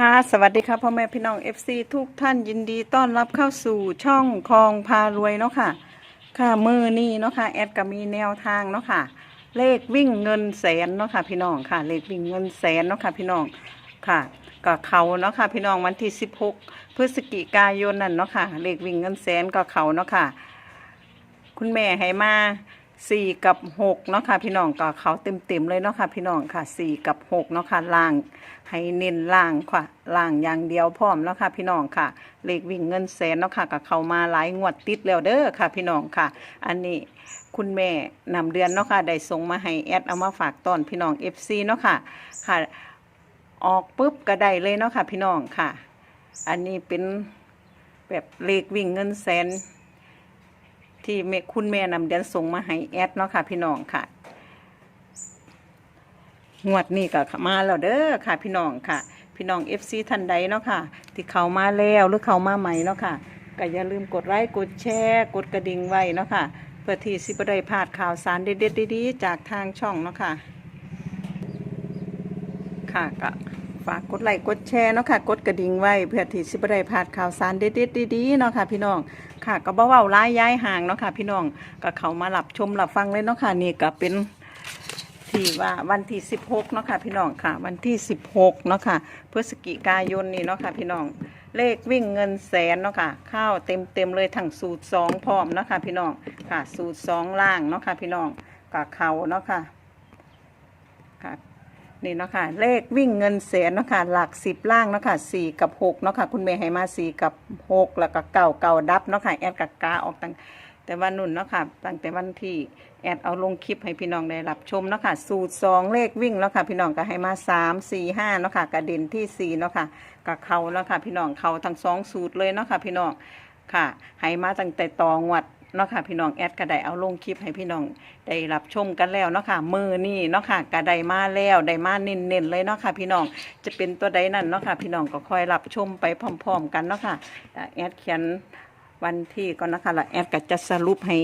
ค่ะสวัสดีค่ะพ่อแม่พี่น้อง FC ทุกท่านยินดีต้อนรับเข้าสู่ช่องคลองพารวยเนาะค่ะ ค่ะมือนี้เนาะค่ะแอดก็มีแนวทางเนาะค่ะ เลขวิ่งเงินแสนเนาะค่ะ พี่น้องค่ะ เลขวิ่งเงินแสนเนาะค่ะ พี่น้องค่ะก็เขาเนาะค่ะพี่น้องวันที่ 16 พฤศจิกายนนั่นเนาะค่ะ เลขวิ่งเงินแสนก็เขาเนาะค่ะ คุณแม่ให้มา สี่กับหกเนาะค่ะพี่น้องก็เขาเต็มเต็มๆเลยเนาะค่ะพี่น้องค่ะสี่กับหกเนาะค่ะล่าง ให้เน้นล่างค่ะล่างอย่างเดียวพร้อมเนาะค่ะพี่น้องค่ะเลขวิ่งเงินแสนเนาะค่ะก็เขามาหลายงวดติดแล้วเด้อค่ะพี่น้องค่ะ อันนี้คุณแม่นำเดือนเนาะค่ะได้ส่งมาให้แอดเอามาฝากตอนพี่น้อง FC เนาะค่ะค่ะออกปุ๊บก็ได้เลยเนาะค่ะพี่น้องค่ะ อันนี้เป็นแบบเลขวิ่งเงินแสน ที่แม่คุณแม่นำเดือนส่งมาให้แอดเนาะค่ะ พี่น้องค่ะ งวดนี้ก็มาแล้วเด้อค่ะ พี่น้องค่ะ พี่น้อง FC ท่านใดเนาะค่ะ ที่เขามาแล้วหรือเขามาใหม่เนาะค่ะก็อย่าลืมกดไลค์กดแชร์ กดกระดิ่งไว้เนาะค่ะเพื่อที่สิบได้พลาดข่าวสารเด็ดๆดีๆจากทางช่องเนาะค่ะค่ะก็ ฝากกดไลค์กดแชร์เนาะค่ะ กดกระดิ่งไว้เพื่อที่สิบได้พลาดข่าวสารเด็ดๆดีๆเนาะค่ะ พี่น้องค่ะ ก็บ่เว้าร้ายย้ายห่างเนาะค่ะ พี่น้องก็เขามาหลับชมหลับฟังเลยเนาะค่ะนี่ก็เป็นที่ว่าวันที่ 16เนาะค่ะพี่น้องค่ะ วันที่ 16เนาะค่ะพฤศจิกายนนี่เนาะค่ะพี่น้องเลขวิ่งเงินแสนเนาะค่ะเข้าวเต็มเต็มๆเลยทั้งสูตรสองพร้อมเนาะค่ะพี่น้องค่ะ สูตรสองล่างเนาะค่ะพี่น้องกับเขาเนาะค่ะค่ะ นี่เนาะค่ะเลขวิ่งเงินแสนเนาะค่ะหลักสิบล่างเนาะค่ะสี่กับหกเนาะค่ะคุณเมย์ให้มาสี่กับหกแล้วก็เก่าเก่าดับเนาะค่ะแอดกับกาออกตั้งแต่วันนุ่นเนาะค่ะตั้งแต่วันที่แอดเอาลงคลิปให้พี่น้องได้รับชมเนาะค่ะสูตรสองเลขวิ่งเนาะค่ะพี่น้องก็ให้มาสามสี่ห้าเนาะค่ะกระเด็นที่สี่เนาะค่ะกับเขาเนาะค่ะพี่น้องเขาทั้งสองสูตรเลยเนาะค่ะพี่น้องค่ะให้มาตั้งแต่ตองวัด เนาะค่ะพี่น้องแอดก็ไดเอาลงคลิปให้พี่น้องได้รับชมกันแล้วเนาะค่ะมือนี่เนาะค่ะก็ไดมาแล้วได้มาเน้นๆเลยเนาะค่ะพี่น้องจะเป็นตัวใดนั่นเนาะค่ะพี่น้องก็คอยรับชมไปพร้อม ๆ กันเนาะค่ะแอดเขียนวันที่ก่อนนะคะแล้วแอดก็จะสรุปให้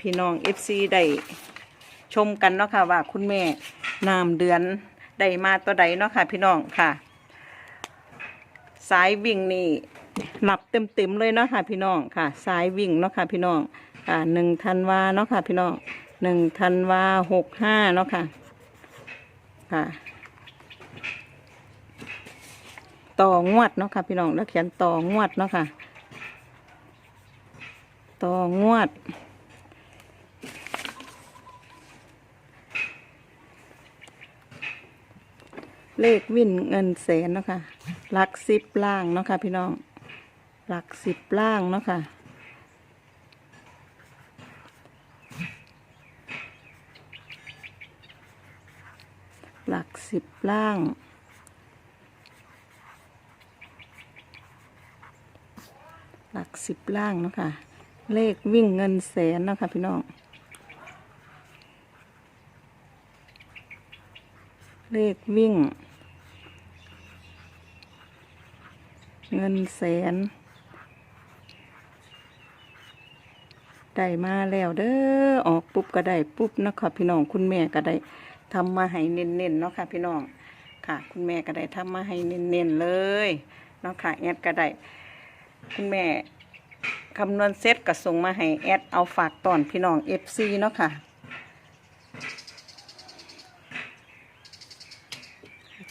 พี่น้อง FC ได้ชมกันเนาะค่ะว่าคุณแม่นามเดือนได้มาตัวใดเนาะค่ะพี่น้องค่ะ สายวิ่งนี่ หลับเต็มๆเลยเนาะค่ะพี่น้องค่ะ สายวิ่งเนาะค่ะพี่น้องค่ะหนึ่งธันวาเนาะค่ะพี่น้องหนึ่งธันวาหกห้าเนาะค่ะค่ะ ต่องวดเนาะค่ะพี่น้องแล้วเขียนต่องวดเนาะค่ะ ต่องวดเลขวิ่นเงินแสนเนาะค่ะลักสิบล่างเนาะค่ะพี่น้อง หลักสิบล่างเนาะค่ะ หลักสิบล่างหลักสิบล่างเนาะค่ะ เลขวิ่งเงินแสนเนาะค่ะพี่น้อง เลขวิ่ง เงินแสน ได้มาแล้วเด้อออกปุ๊บก็ได้ปุ๊บเนาะค่ะพี่น้องคุณแม่ก็ได้ทำมาให้เน้นๆเนาะค่ะพี่น้องค่ะ คุณแม่ก็ได้ทำมาให้เน้นๆเลยเนาะค่ะแอดก็ได้คุณแม่คำนวณเซตก็ส่งมาให้แอดเอาฝากตอนพี่น้อง FC เนาะค่ะ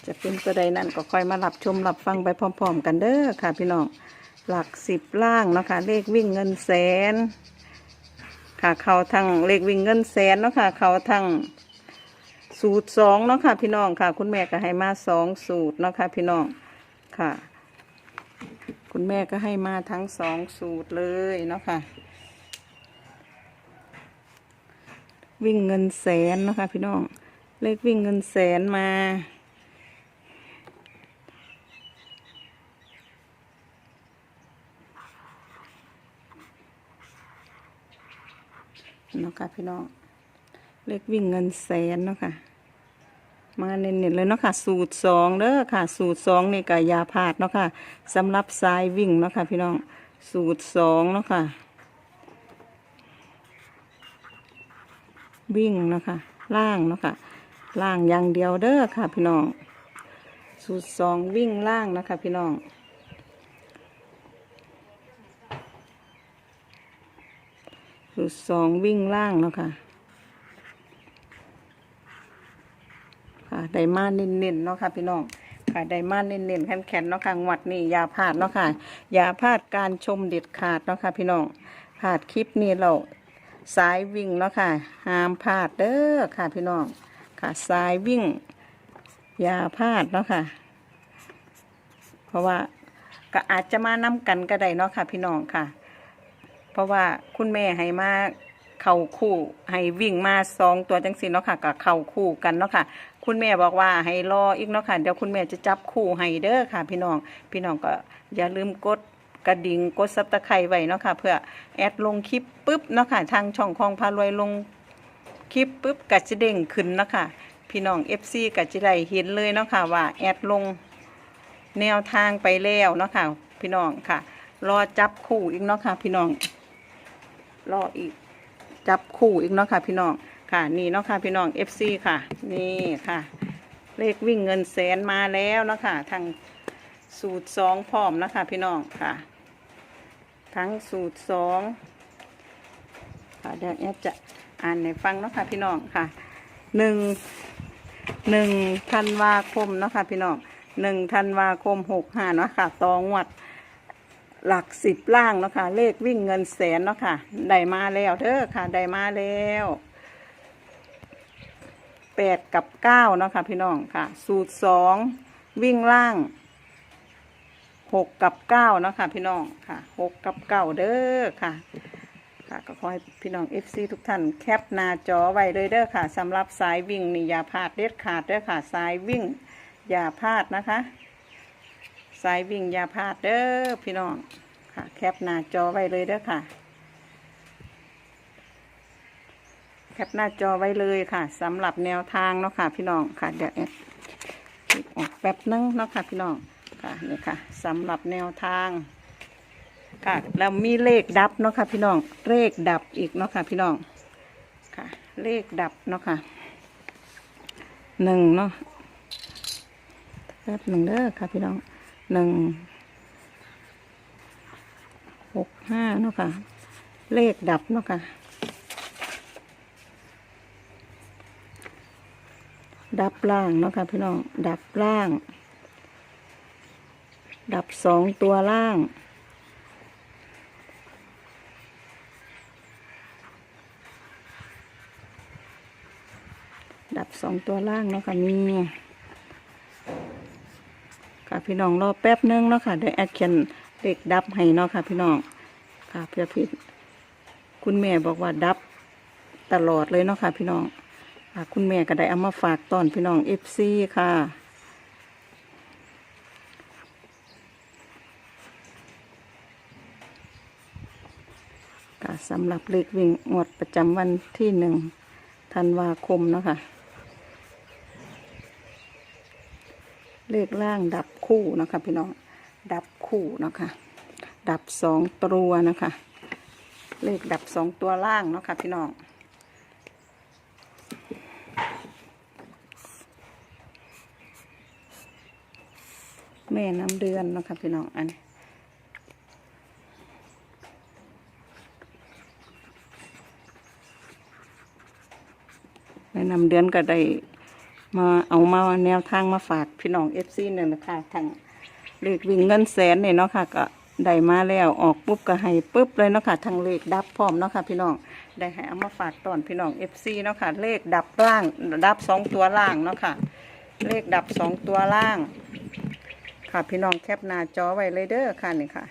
จะเป็นตัวใดนั่นก็ค่อยมารับชมรับฟังไปพร้อม ๆ กันเด้อค่ะ พี่น้องหลักสิบล่างเนาะค่ะเลขวิ่งเงินแสน ค่ะเขาทั้งเลขวิ่งเงินแสนเนาะค่ะ เขาทั้งสูตรสองเนาะค่ะ พี่น้องค่ะ คุณแม่ก็ให้มาสองสูตรเนาะค่ะ พี่น้องค่ะ คุณแม่ก็ให้มาทั้งสองสูตรเลยเนาะค่ะ วิ่งเงินแสนเนาะค่ะ พี่น้องเลขวิ่งเงินแสนมา เนาะค่ะพี่น้องเลขวิ่งเงินแสนเนาะค่ะ มาเน้นๆเลยเนาะค่ะ สูตรสองเด้อค่ะ สูตรสองนี่ก็ยาพาดเนาะค่ะสำหรับสายวิ่งเนาะค่ะ พี่น้องสูตรสองเนาะค่ะ วิ่งเนาะค่ะล่างเนาะค่ะล่างอย่างเดียวเด้อค่ะ พี่น้อง สูตรสองวิ่งล่างนะคะพี่น้อง สูตรสองวิ่งล่างเนาะค่ะค่ะไดมาเน้นๆเนาะค่ะพี่น้องค่ะไดมาเน้นๆแข็งๆเนาะค่ะงวดนี้อย่าพลาดเนาะค่ะอย่าพลาดการชมเด็ดขาดเนาะค่ะพี่น้องพลาดคลิปนี้เราสายวิ่งเนาะค่ะห้ามพลาดเด้อค่ะพี่น้องค่ะสายวิ่งอย่าพลาดเนาะค่ะ เพราะว่าก็อาจจะมานำกันก็ได้เนาะค่ะ พี่น้องค่ะ ราะว่าคุณแม่ให้มาเข่าคู่ให้วิ่งมาสองตัวจังสิเนาะค่ะกับเข่าคู่กันเนาะค่ะ คุณแม่บอกว่าให้รออีกเนาะค่ะเดี๋ยวคุณแม่จะจับคู่ให้เด้อค่ะ พี่น้องพี่น้องก็อย่าลืมกดกระดิ่งกดซับตะไคร้ไว้เนาะค่ะเพื่อแอดลงคลิปปุ๊บเนาะค่ะทางช่องของพารวยลงคลิปปุ๊บก็จะเด้งขึ้นเนาะค่ะพี่น้อง FC ก็จะได้เห็นเลยเนาะค่ะว่าแอดลงแนวทางไปแล้วเนาะค่ะพี่น้องค่ะ รอจับคู่อีกเนาะค่ะพี่น้อง รออีก จับคู่อีกเนาะค่ะพี่น้องค่ะนี่เนาะค่ะพี่น้อง FC ค่ะ นี่ค่ะ เลขวิ่งเงินแสนมาแล้วเนาะค่ะทางสูตรสองพร้อมเนาะคะพี่น้องค่ะ ทั้งสูตรสองค่ะเดี๋ยวแอดจะอ่านในฟังเนาะค่ะพี่น้องค่ะหนึ่งหนึ่งธันวาคมเนาะค่ะพี่น้องหนึ่งธันวาคมหกห้าเนาะค่ะตองวด หลักสิบล่างเนาะค่ะ เลขวิ่งเงินแสนเนาะค่ะ ได้มาแล้วเด้อค่ะ ได้มาแล้วแปดกับเก้าเนาะค่ะพี่น้องค่ะ สูตรสองวิ่งล่างหกกับเก้าเนาะค่ะพี่น้องค่ะหกกับเก้าเด้อค่ะ ค่ะก็ขอให้พี่น้อง FC ทุกท่านแคปหน้าจอไว้เลยเด้อค่ะสำหรับสายวิ่งนี่อย่าพลาดเด็ดขาดเด้อค่ะ สายวิ่งอย่าพลาดนะคะ สายวิ่งยาพลาดเด้อพี่น้องค่ะ แคปหน้าจอไว้เลยเด้อค่ะ แคปหน้าจอไว้เลยค่ะสำหรับแนวทางเนาะค่ะ พี่น้องค่ะเดี๋ยวแอปออกแป๊บนึงเนาะค่ะพี่น้องค่ะนี่ค่ะสำหรับแนวทางค่ะแล้วมีเลขดับเนาะค่ะพี่น้องเลขดับอีกเนาะค่ะพี่น้องค่ะ เลขดับเนาะค่ะหนึ่งเนาะแป๊บหนึ่งเด้อค่ะพี่น้อง หนึ่งหกห้าเนาะค่ะ เลขดับเนาะค่ะ ดับล่างเนาะค่ะพี่น้อง ดับล่าง ดับสองตัวล่างดับสองตัวล่างเนาะค่ะมีค่ พี่น้องรอแป๊บนึงเนาะค่ะเดี๋ยวแอดเขียนเลขดับให้เนาะค่ะ พี่น้องค่ะเพื่อพี่คุณแม่บอกว่าดับตลอดเลยเนาะค่ะ พี่น้องค่ะคุณแม่ก็ได้เอามาฝากตอนพี่น้องเอฟซีค่ะสำหรับเลขวิ่งงวดประจำวันที่หนึ่งธันวาคมเนาะค่ะ เลขล่างดับคู่นะคะพี่น้องดับคู่นะคะ ดับสองตัวนะคะ เลขดับสองตัวล่างนะคะพี่น้องแม่น้ำเดือนนะคะพี่น้องอันนี้แนะนำเดือนก็ได้ มาเอามาแนวทางมาฝากพี่น้องเอฟซีเนี่ยนะคะทางเลขวิ่งเงินแสนเนี่ยเนาะค่ะก็ได้มาแล้วออกปุ๊บก็ให้ปุ๊บเลยเนาะค่ะทางเลขดับพร้อมเนาะค่ะพี่น้องได้ให้เอามาฝากตอนพี่น้องเอฟซีเนาะค่ะเลขดับล่างดับสองตัวล่างเนาะค่ะเลขดับสองตัวล่าง ค่ะพี่น้องแคปหน้าจอไว้เลยเด้อค่ะนี่ค่ะ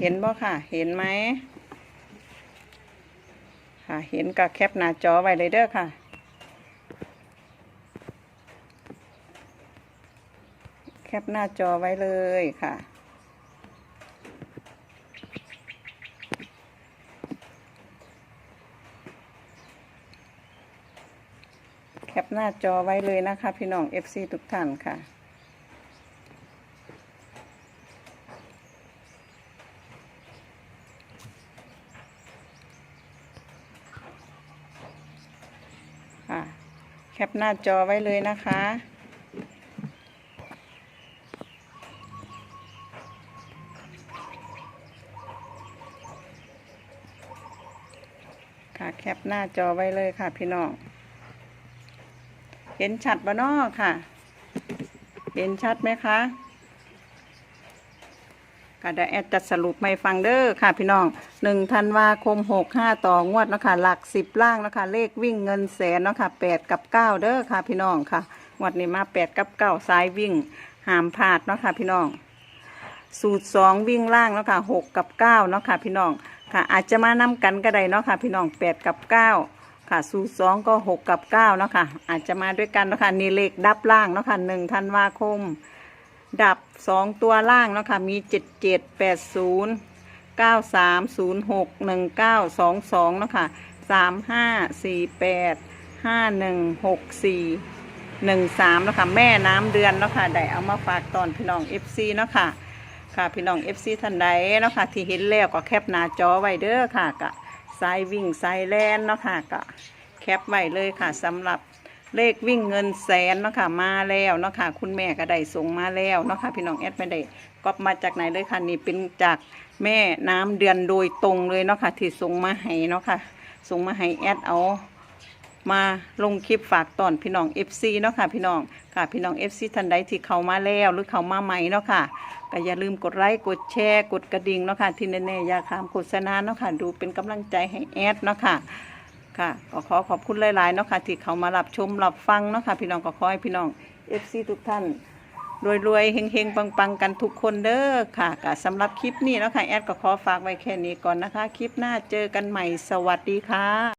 เห็นบ่ค่ะ เห็นไหม ค่ะเห็นกับแคปหน้าจอไว้เลยเด้อค่ะแคปหน้าจอไว้เลยค่ะ แคปหน้าจอไว้เลยนะคะ พี่น้อง FC ทุกท่านค่ะ ค่ะ แคปหน้าจอไว้เลยนะคะ ค่ะแคปหน้าจอไว้เลยค่ะพี่น้อง เห็นชัดบ้านอค่ะ เห็นชัดไหมคะ ก็ได้แอดจัดสรุปไม่ฟังเด้อค่ะพี่น้องหนึ่งธันวาคมหกห้าต่องวดเนาะคะหลักสิบล่างเนาะคะเลขวิ่งเงินแสนเนาะคะแปดกับเก้าเด้อค่ะพี่น้องค่ะงวดนี้มาแปดกับเก้าซ้ายวิ่งหามพลาดเนาะค่ะพี่น้อง สูตรสองวิ่งล่างเนาะค่ะหกกับเก้าเนาะค่ะพี่น้องค่ะ อาจจะมานำกันก็ได้เนาะค่ะพี่น้องแปดกับเก้าค่ะ สูตรสองก็หกกับเก้าเนาะค่ะอาจจะมาด้วยกันเนาะค่ะนี่เลขดับล่างเนาะค่ะหนึ่งธันวาคม ดับสองตัวล่างเนาะค่ะ มีเจ็ดเจ็ดแปดศูนย์เก้าสามศูนย์หกหนึ่งเก้าสองสองเนาะค่ะสามห้าสี่แปดห้าหนึ่งหกสี่หนึ่งสามเนาะค่ะ แม่น้ำเดือนเนาะค่ะ ได้เอามาฝากตอนพี่น้องเอฟซีเนาะค่ะ ค่ะพี่น้อง FC ท่านใดเนาะค่ะ ที่เห็นแล้วก็แคปหน้าจอไว้เด้อค่ะกะสายวิ่งสายแลนเนาะค่ะกะแคปไว้เลยค่ะสำหรับ เลขวิ่งเงินแสนเนาะค่ะมาแล้วเนาะค่ะคุณแม่ก็ได้ส่งมาแล้วเนาะค่ะพี่น้องแอดไม่ได้ก๊อปมาจากไหนเลยค่ะนี่เป็นจากแม่น้ำเดือนโดยตรงเลยเนาะค่ะที่ส่งมาให้เนาะค่ะส่งมาให้แอดเอามาลงคลิปฝากตอนพี่น้อง FC เนาะค่ะพี่น้องค่ะพี่น้อง FC ท่านใดที่เข้ามาแล้วหรือเข้ามาใหม่เนาะค่ะก็อย่าลืมกดไลค์กดแชร์กดกระดิ่งเนาะค่ะที่แน่ๆอย่าข้ามโฆษณาเนาะค่ะดูเป็นกำลังใจให้แอดเนาะค่ะ ค่ะก็ขอขอบคุณหลายๆเนาะค่ะที่เข้ามารับชมรับฟังเนาะค่ะพี่น้องก็ขอให้พี่น้อง FC ทุกท่านรวยๆเฮงๆ ปังๆ กันทุกคนเด้อค่ะก็สำหรับคลิปนี้เนาะค่ะแอดก็ขอฝากไว้แค่นี้ก่อนนะคะ คลิปหน้าเจอกันใหม่สวัสดีค่ะ